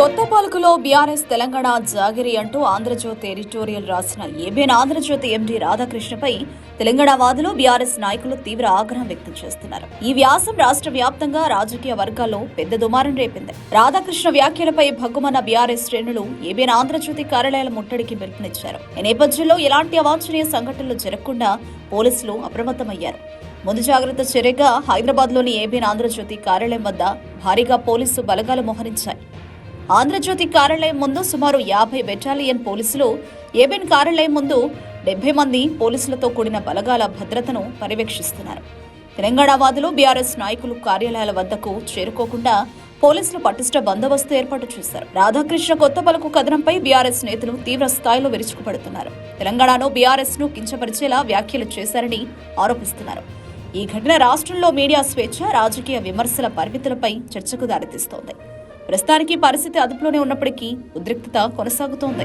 కొత్త పాలకులో బీఆర్ఎస్ తెలంగాణ జాగిరి అంటూ ఆంధ్రజ్యోతి ఎడిటోరియల్ రాసిన ఏబిఎన్ ఆంధ్రజ్యోతి ఎండీ రాధాకృష్ణపై తెలంగాణ వాదులు బీఆర్ఎస్ నాయకులు తీవ్ర ఆగ్రహం వ్యక్తం చేస్తున్నారు. ఈ వ్యాసం రాష్ట్ర వ్యాప్తంగా రాజకీయ వర్గాల్లో పెద్ద దుమారం రేపింది. రాధాకృష్ణ వ్యాఖ్యలపై భగ్గుమన్న బీఆర్ఎస్ శ్రేణులు ఏబిఎన్ ఆంధ్రజ్యోతి కార్యాలయాల ముట్టడికి పిలుపునిచ్చారు. ఈ నేపథ్యంలో ఎలాంటి అవాంఛనీయ సంఘటనలు జరగకుండా పోలీసులు అప్రమత్తమయ్యారు. ముందు జాగ్రత్త చర్యగా హైదరాబాద్లోని ఏబిఎన్ ఆంధ్రజ్యోతి కార్యాలయం వద్ద భారీగా పోలీసు బలగాలు మోహరించాయి. ఆంధ్రజ్యోతి కార్యాలయం ముందు సుమారు యాభై బెటాలియన్ పోలీసులు ఏబెన్ కార్యాలయం ముందు డెబ్బై మంది పోలీసులతో కూడిన బలగాల భద్రతను పర్యవేక్షిస్తున్నారు. తెలంగాణ వాదులు బీఆర్ఎస్ నాయకులు కార్యాలయాల వద్దకు చేరుకోకుండా పోలీసులు పటిష్ట బందోబస్తు ఏర్పాటు చేశారు. రాధాకృష్ణ కొత్త పలుకు కథనంపై బీఆర్ఎస్ నేతలు తీవ్ర స్థాయిలో విరుచుకుపడుతున్నారు. తెలంగాణను బీఆర్ఎస్ను కించపరిచేలా వ్యాఖ్యలు చేశారని ఆరోపిస్తున్నారు. ఈ ఘటన రాష్ట్రంలో మీడియా స్వేచ్ఛ రాజకీయ విమర్శల పరిమితులపై చర్చకు దారితీస్తోంది. ప్రస్తుతానికి పరిస్థితి అదుపులోనే ఉన్నప్పటికీ ఉద్రిక్తత కొనసాగుతోంది.